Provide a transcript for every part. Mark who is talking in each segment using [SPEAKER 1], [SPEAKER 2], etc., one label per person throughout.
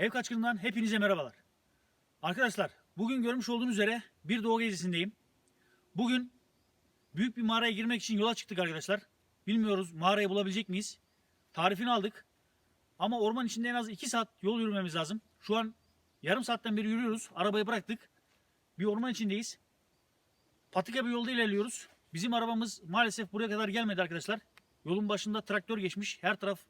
[SPEAKER 1] Ev kaçkınından hepinize merhabalar. Arkadaşlar bugün görmüş olduğunuz üzere bir doğu gezisindeyim. Bugün büyük bir mağaraya girmek için yola çıktık arkadaşlar. Bilmiyoruz mağarayı bulabilecek miyiz? Tarifini aldık. Ama orman içinde en az 2 saat yol yürümemiz lazım. Şu an yarım saatten beri yürüyoruz. Arabayı bıraktık. Bir orman içindeyiz. Patika bir yolda ilerliyoruz. Bizim arabamız maalesef buraya kadar gelmedi arkadaşlar. Yolun başında traktör geçmiş. Her taraf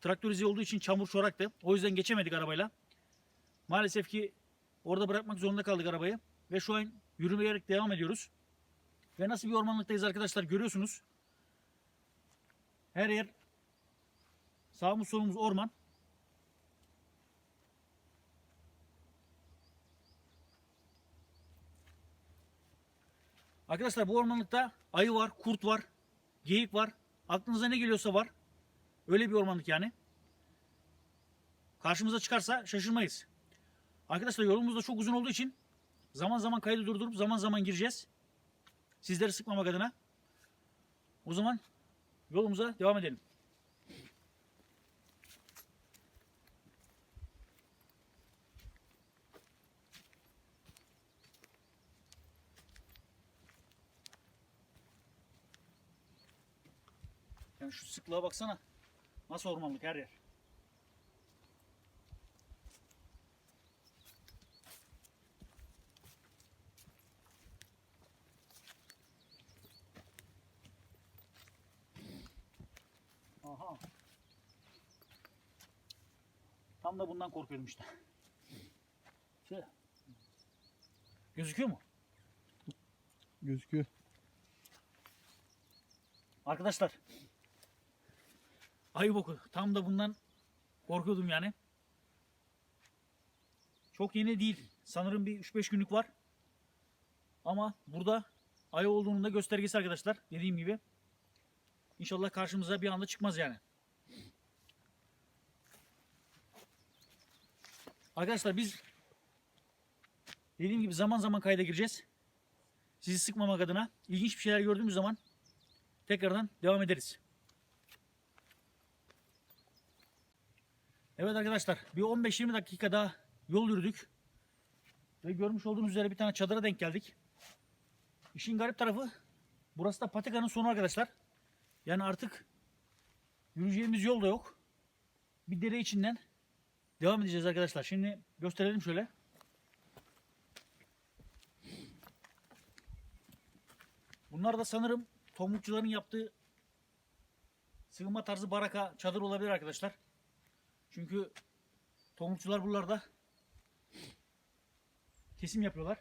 [SPEAKER 1] traktör izi olduğu için çamur çoraktı. O yüzden geçemedik arabayla. Maalesef ki orada bırakmak zorunda kaldık arabayı. Ve şu an yürümeyerek devam ediyoruz. Ve nasıl bir ormanlıktayız arkadaşlar görüyorsunuz. Her yer sağımız solumuz orman. Arkadaşlar bu ormanlıkta ayı var, kurt var, geyik var. Aklınıza ne geliyorsa var. Öyle bir ormanlık yani. Karşımıza çıkarsa şaşırmayız. Arkadaşlar yolumuz da çok uzun olduğu için zaman zaman kaydı durdurup zaman zaman gireceğiz. Sizleri sıkmamak adına. O zaman yolumuza devam edelim. Yani şu sıklığa baksana. Nasıl ormanlık her yer. Aha. Tam da bundan korkuyorum işte. Şey. Gözüküyor mu?
[SPEAKER 2] Gözüküyor.
[SPEAKER 1] Arkadaşlar. Ayı boku. Tam da bundan korkuyordum yani. Çok yeni değil. Sanırım bir 3-5 günlük var. Ama burada ayı olduğunun da göstergesi arkadaşlar. Dediğim gibi. İnşallah karşımıza bir anda çıkmaz yani. Arkadaşlar biz dediğim gibi zaman zaman kayda gireceğiz. Sizi sıkmamak adına ilginç bir şeyler gördüğümüz zaman tekrardan devam ederiz. Evet arkadaşlar bir 15-20 dakika daha yol yürüdük. Ve görmüş olduğunuz üzere bir tane çadıra denk geldik. İşin garip tarafı burası da patikanın sonu arkadaşlar. Yani artık yürüyeceğimiz yol da yok. Bir dere içinden devam edeceğiz arkadaşlar. Şimdi gösterelim şöyle. Bunlar da sanırım tomrukçuların yaptığı sığınma tarzı baraka çadır olabilir arkadaşlar. Çünkü tomrukçular buralarda kesim yapıyorlar.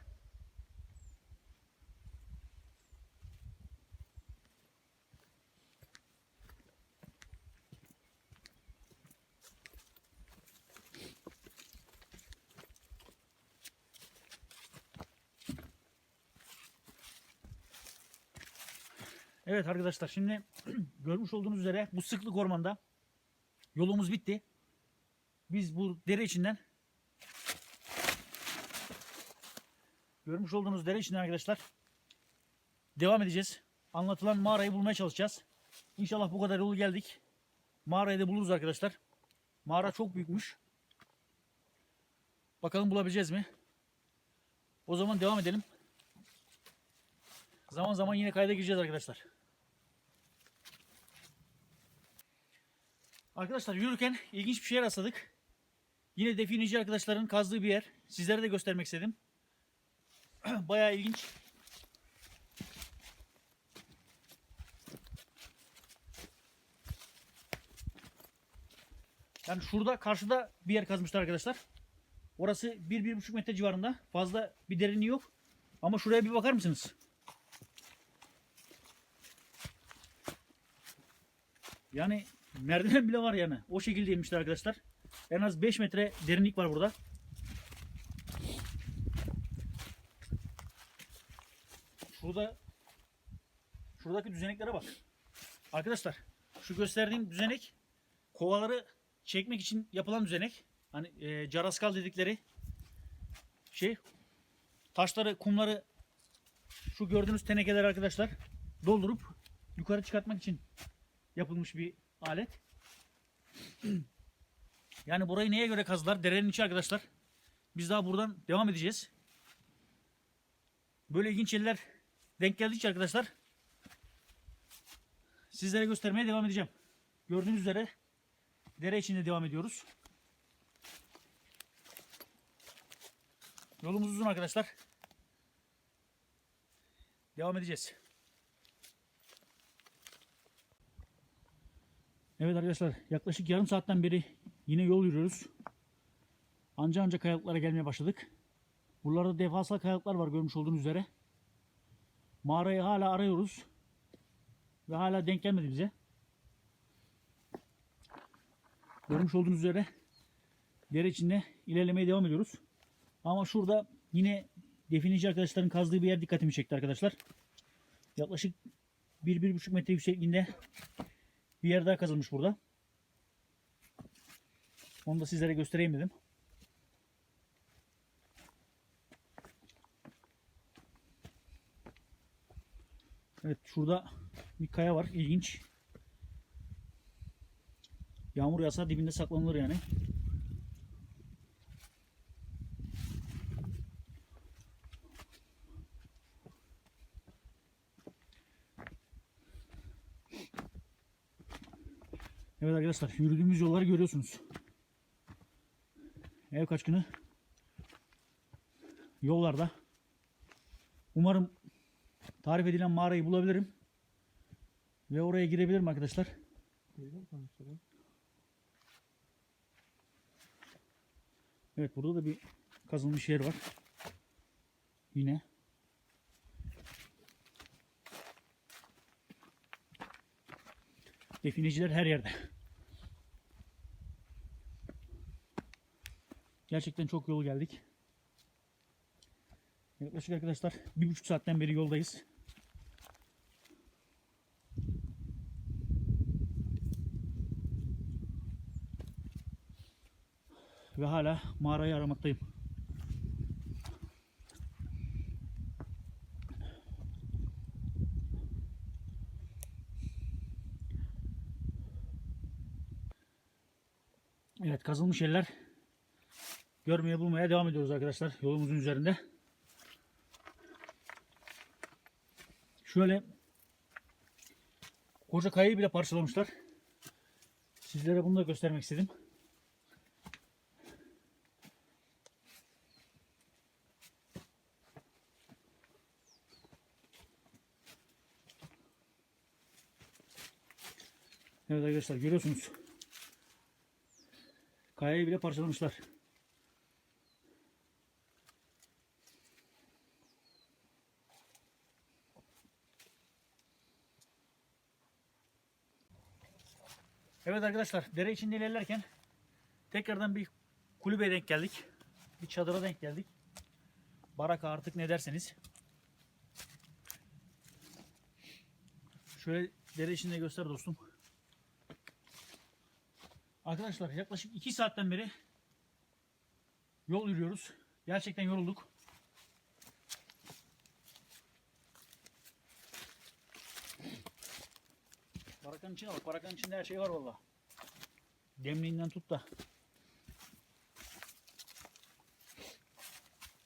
[SPEAKER 1] Evet arkadaşlar şimdi görmüş olduğunuz üzere bu sıklık ormanda yolumuz bitti. Biz bu dere içinden görmüş olduğunuz dere içinden arkadaşlar devam edeceğiz. Anlatılan mağarayı bulmaya çalışacağız. İnşallah bu kadar yolu geldik. Mağarayı da buluruz arkadaşlar. Mağara çok büyükmüş. Bakalım bulabileceğiz mi? O zaman devam edelim. Zaman zaman yine kayda gireceğiz arkadaşlar. Arkadaşlar yürürken ilginç bir şeye rastladık. Yine defineci arkadaşların kazdığı bir yer. Sizlere de göstermek istedim. Bayağı ilginç. Yani şurada karşıda bir yer kazmışlar arkadaşlar. Orası 1-1,5 metre civarında. Fazla bir derinliği yok. Ama şuraya bir bakar mısınız? Yani merdiven bile var yani. O şekilde inmişler arkadaşlar. En az 5 metre derinlik var burada. Şurada şuradaki düzeneklere bak. Arkadaşlar şu gösterdiğim düzenek kovaları çekmek için yapılan düzenek. Hani e, caraskal dedikleri şey taşları, kumları şu gördüğünüz tenekeler arkadaşlar doldurup yukarı çıkartmak için yapılmış bir alet. Yani burayı neye göre kazdılar? Derenin içi arkadaşlar. Biz daha buradan devam edeceğiz. Böyle ilginç yerler denk geldikçe arkadaşlar sizlere göstermeye devam edeceğim. Gördüğünüz üzere dere içinde devam ediyoruz. Yolumuz uzun arkadaşlar. Devam edeceğiz. Evet arkadaşlar yaklaşık yarım saatten beri yine yol yürüyoruz. Anca anca kayalıklara gelmeye başladık. Buralarda devasa kayalıklar var görmüş olduğunuz üzere. Mağarayı hala arıyoruz. Ve hala denk gelmedi bize. Görmüş olduğunuz üzere dere içinde ilerlemeye devam ediyoruz. Ama şurada yine defineci arkadaşların kazdığı bir yer dikkatimi çekti arkadaşlar. Yaklaşık 1-1,5 metre yüksekliğinde bir yer daha kazılmış burada. Onu da sizlere göstereyim dedim. Evet şurada bir kaya var. ilginç. Yağmur yağsa dibinde saklanılır yani. Evet arkadaşlar yürüdüğümüz yolları görüyorsunuz. Ev kaçkını yollarda. Umarım tarif edilen mağarayı bulabilirim. Ve oraya girebilirim arkadaşlar. Evet burada da bir kazılmış yer var. Yine. Defineciler her yerde. Gerçekten çok yol geldik. Yaklaşık arkadaşlar bir buçuk saatten beri yoldayız. Ve hala mağarayı aramaktayım. Evet kazılmış yerler görmeye bulmaya devam ediyoruz arkadaşlar yolumuzun üzerinde. Şöyle koca kayayı bile parçalamışlar. Sizlere bunu da göstermek istedim. Evet arkadaşlar görüyorsunuz. Kayayı bile parçalamışlar. Evet arkadaşlar dere içinde ilerlerken tekrardan bir kulübeye denk geldik. Bir çadıra denk geldik. Baraka artık ne derseniz. Şöyle dere içinde göster dostum. Arkadaşlar yaklaşık 2 saatten beri yol yürüyoruz. Gerçekten yorulduk. Barakanın içine bak. Barakanın içinde her şey var valla. Demliğinden tut da.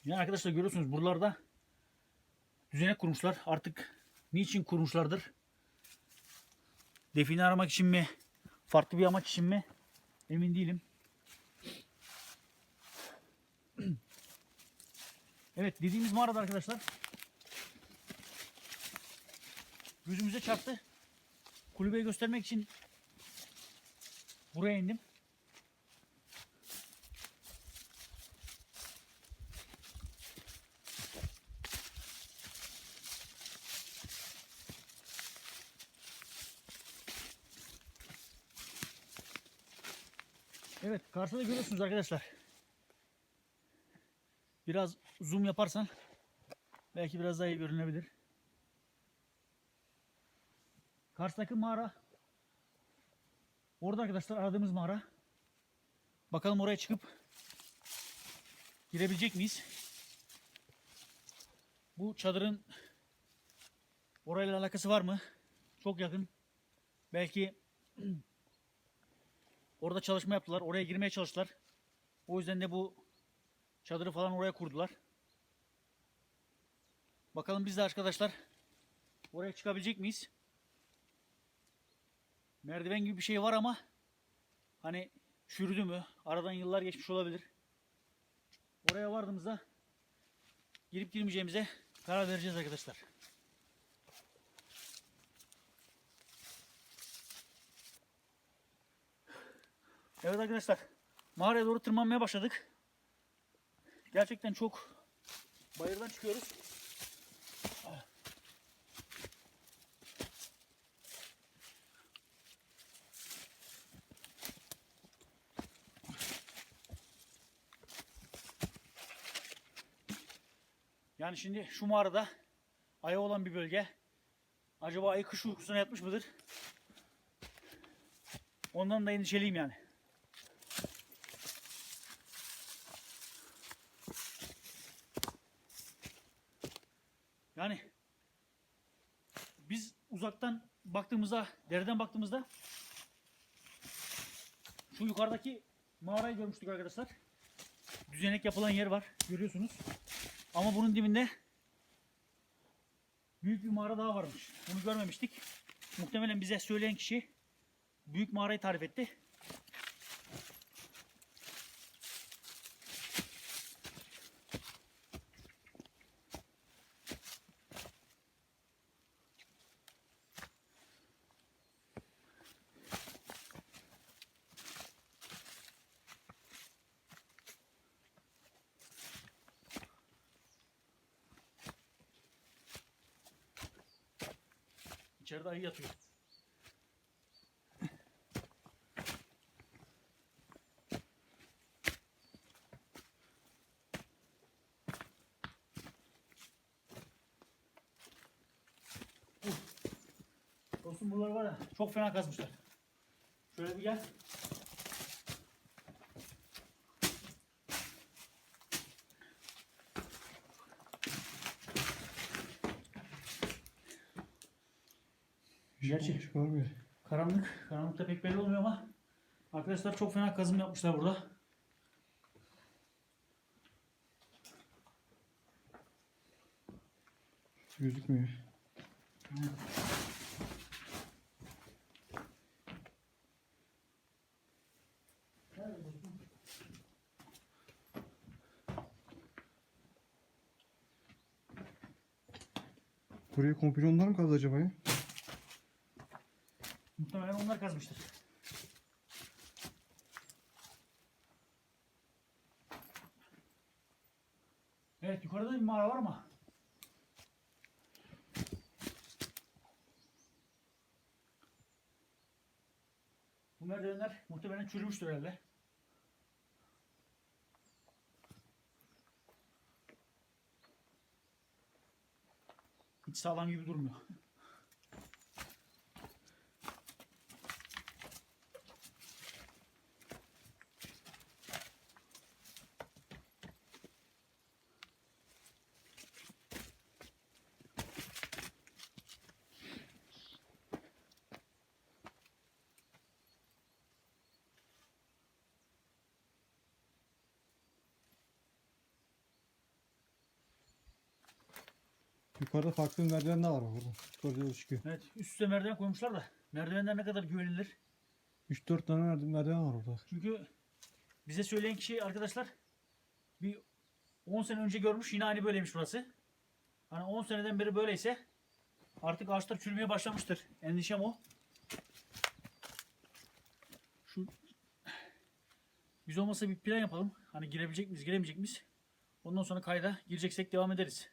[SPEAKER 1] Yani arkadaşlar görüyorsunuz buralarda düzenek kurmuşlar. Artık niçin kurmuşlardır? Define aramak için mi? Farklı bir amaç için mi? Emin değilim. Evet dediğimiz mağarada arkadaşlar. Gözümüze çarptı. Kulübeyi göstermek için buraya indim. Evet karşıda görüyorsunuz arkadaşlar. Biraz zoom yaparsan belki biraz daha iyi görünebilir. Karşıdaki mağara orada arkadaşlar aradığımız mağara. Bakalım oraya çıkıp girebilecek miyiz? Bu çadırın orayla alakası var mı? Çok yakın. Belki Orada çalışma yaptılar. Oraya girmeye çalıştılar. O yüzden de bu çadırı falan oraya kurdular. Bakalım biz de arkadaşlar oraya çıkabilecek miyiz? Merdiven gibi bir şey var ama hani çürüdü mü? Aradan yıllar geçmiş olabilir. Oraya vardığımızda girip girmeyeceğimize karar vereceğiz arkadaşlar. Evet arkadaşlar mağaraya doğru tırmanmaya başladık. Gerçekten çok bayırdan çıkıyoruz. Yani şimdi şu mağarada ayı olan bir bölge. Acaba ayı kış uykusuna yatmış mıdır? Ondan da endişeliyim yani. Yani biz uzaktan baktığımızda, dereden baktığımızda şu yukarıdaki mağarayı görmüştük arkadaşlar. Düzenek yapılan yer var. Görüyorsunuz. Ama bunun dibinde büyük bir mağara daha varmış. Bunu görmemiştik. Muhtemelen bize söyleyen kişi büyük mağarayı tarif etti. İçeride ayı yatıyor. Dostum buralar var ya çok fena kazmışlar. Şöyle bir gel. Gerçi
[SPEAKER 2] bir.
[SPEAKER 1] karanlık, karanlıkta pek belli olmuyor ama arkadaşlar çok fena kazım yapmışlar burada.
[SPEAKER 2] Gözükmüyor. Burayı komple onlar mı kazdı acaba ya?
[SPEAKER 1] Muhtemelen onlar kazmıştır. Evet yukarıda bir mağara var ama Bu merdivenler muhtemelen çürümüştür herhalde. Hiç sağlam gibi durmuyor.
[SPEAKER 2] Yukarıda farklı merdiven daha var burada. Yol çıkıyor.
[SPEAKER 1] Evet üst üste merdiven koymuşlar da merdivenler ne kadar güvenilir?
[SPEAKER 2] 3-4 tane merdiven merdiven var orada.
[SPEAKER 1] Çünkü bize söyleyen kişi arkadaşlar bir 10 sene önce görmüş yine aynı böyleymiş burası. Hani 10 seneden beri böyleyse artık ağaçlar çürümeye başlamıştır. Endişem o. Şu biz olmasa bir plan yapalım. Hani girebilecek miyiz, giremeyecek miyiz? Ondan sonra kayda gireceksek devam ederiz.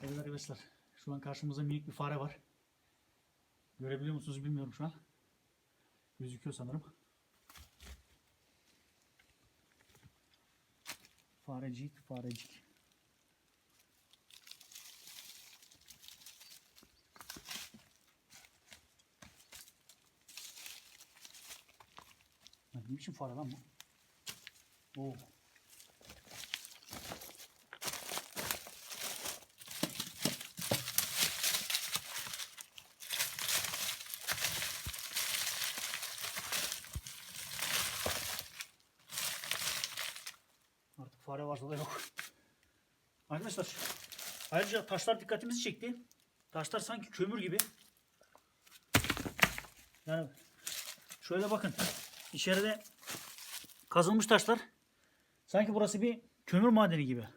[SPEAKER 1] Evet arkadaşlar. Şu an karşımızda minik bir fare var. Görebiliyor musunuz bilmiyorum şu an. Gözüküyor sanırım. Farecik, farecik. Ne biçim fare lan bu? Oo. Fare varsa da yok. Arkadaşlar ayrıca taşlar dikkatimizi çekti. Taşlar sanki kömür gibi. Yani şöyle bakın. İçeride kazılmış taşlar. Sanki burası bir kömür madeni gibi.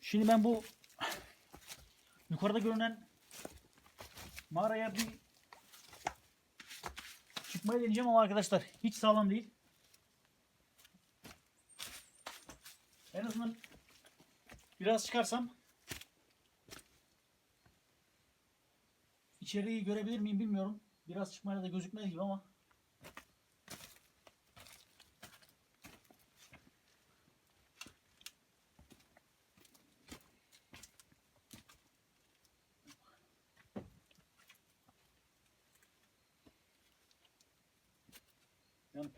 [SPEAKER 1] Şimdi ben bu yukarıda görünen mağaraya bir çıkmayı deneyeceğim ama arkadaşlar hiç sağlam değil. En azından biraz çıkarsam içeriği görebilir miyim bilmiyorum. Biraz çıkmayla da gözükmez gibi ama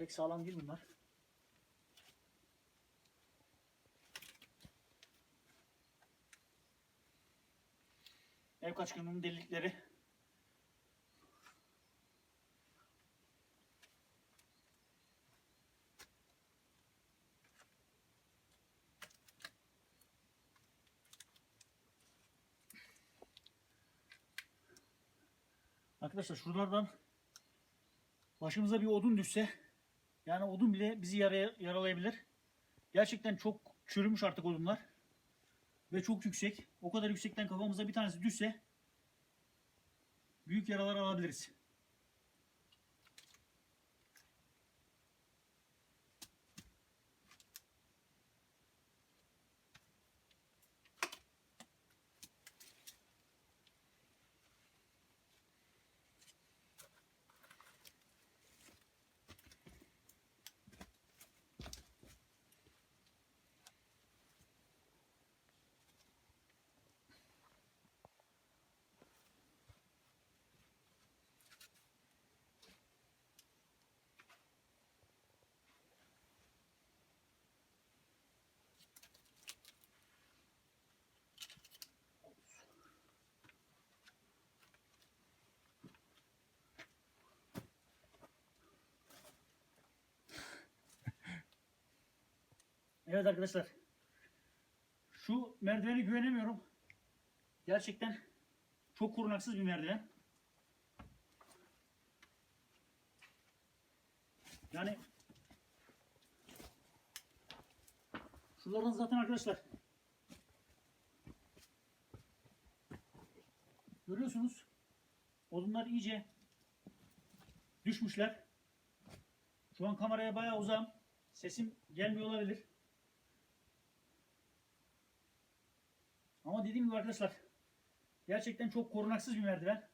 [SPEAKER 1] pek sağlam değil bunlar. Ev kaçkınının delikleri. Arkadaşlar şuralardan başımıza bir odun düşse yani odun bile bizi yaraya, yaralayabilir. Gerçekten çok çürümüş artık odunlar. Ve çok yüksek. O kadar yüksekten kafamıza bir tanesi düşse büyük yaralar alabiliriz. Evet arkadaşlar. Şu merdiveni güvenemiyorum. Gerçekten çok korunaksız bir merdiven. Yani şuralardan zaten arkadaşlar görüyorsunuz odunlar iyice düşmüşler. Şu an kameraya bayağı uzağım. Sesim gelmiyor olabilir. Ama dediğim gibi arkadaşlar gerçekten çok korunaksız bir merdiven.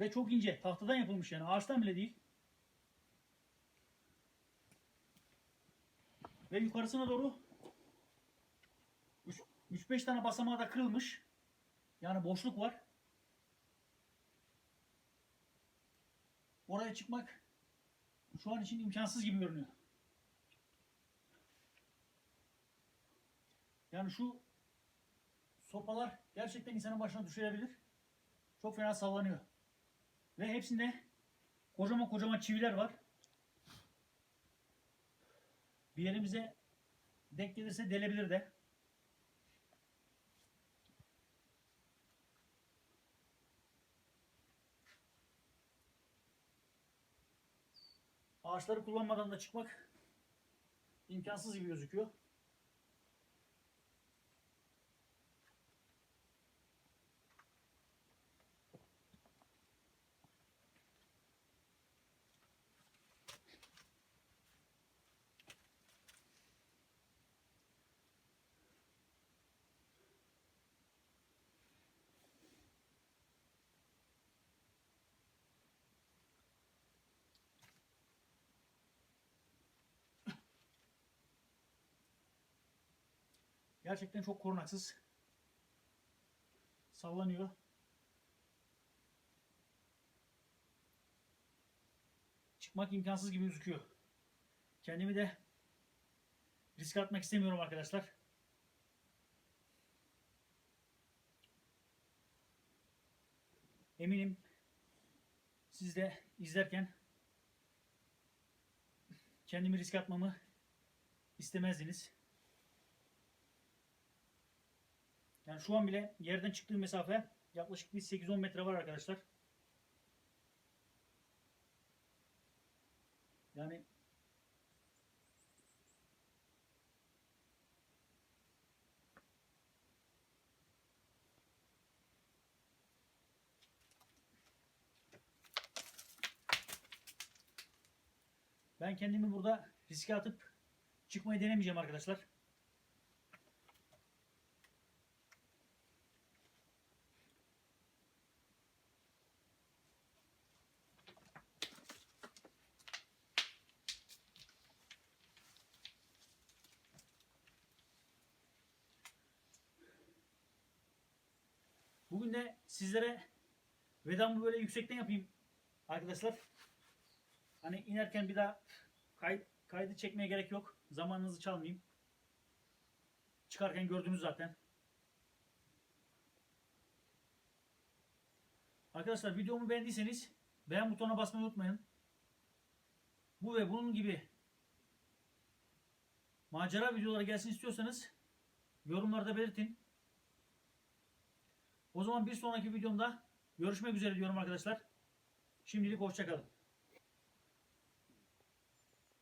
[SPEAKER 1] Ve çok ince. Tahtadan yapılmış yani. Ağaçtan bile değil. Ve yukarısına doğru 3-5 tane basamağı da kırılmış. Yani boşluk var. Oraya çıkmak şu an için imkansız gibi görünüyor. Yani şu sopalar gerçekten insanın başına düşürebilir. Çok fena sallanıyor. Ve hepsinde kocaman kocaman çiviler var. Bir yerimize denk gelirse delebilir de. Ağaçları kullanmadan da çıkmak imkansız gibi gözüküyor. Gerçekten çok korunaksız. Sallanıyor. Çıkmak imkansız gibi gözüküyor. Kendimi de risk atmak istemiyorum arkadaşlar. eminim siz de izlerken kendimi riske atmamı istemezdiniz. Yani şu an bile yerden çıktığım mesafe yaklaşık bir 8-10 metre var arkadaşlar. Yani ben kendimi burada riske atıp çıkmayı denemeyeceğim arkadaşlar. Bugün de sizlere vedamı böyle yüksekten yapayım arkadaşlar. Hani inerken bir daha kay, kaydı çekmeye gerek yok. Zamanınızı çalmayayım. Çıkarken gördünüz zaten. Arkadaşlar videomu beğendiyseniz beğen butonuna basmayı unutmayın. Bu ve bunun gibi macera videoları gelsin istiyorsanız yorumlarda belirtin. O zaman bir sonraki videomda görüşmek üzere diyorum arkadaşlar. Şimdilik hoşçakalın.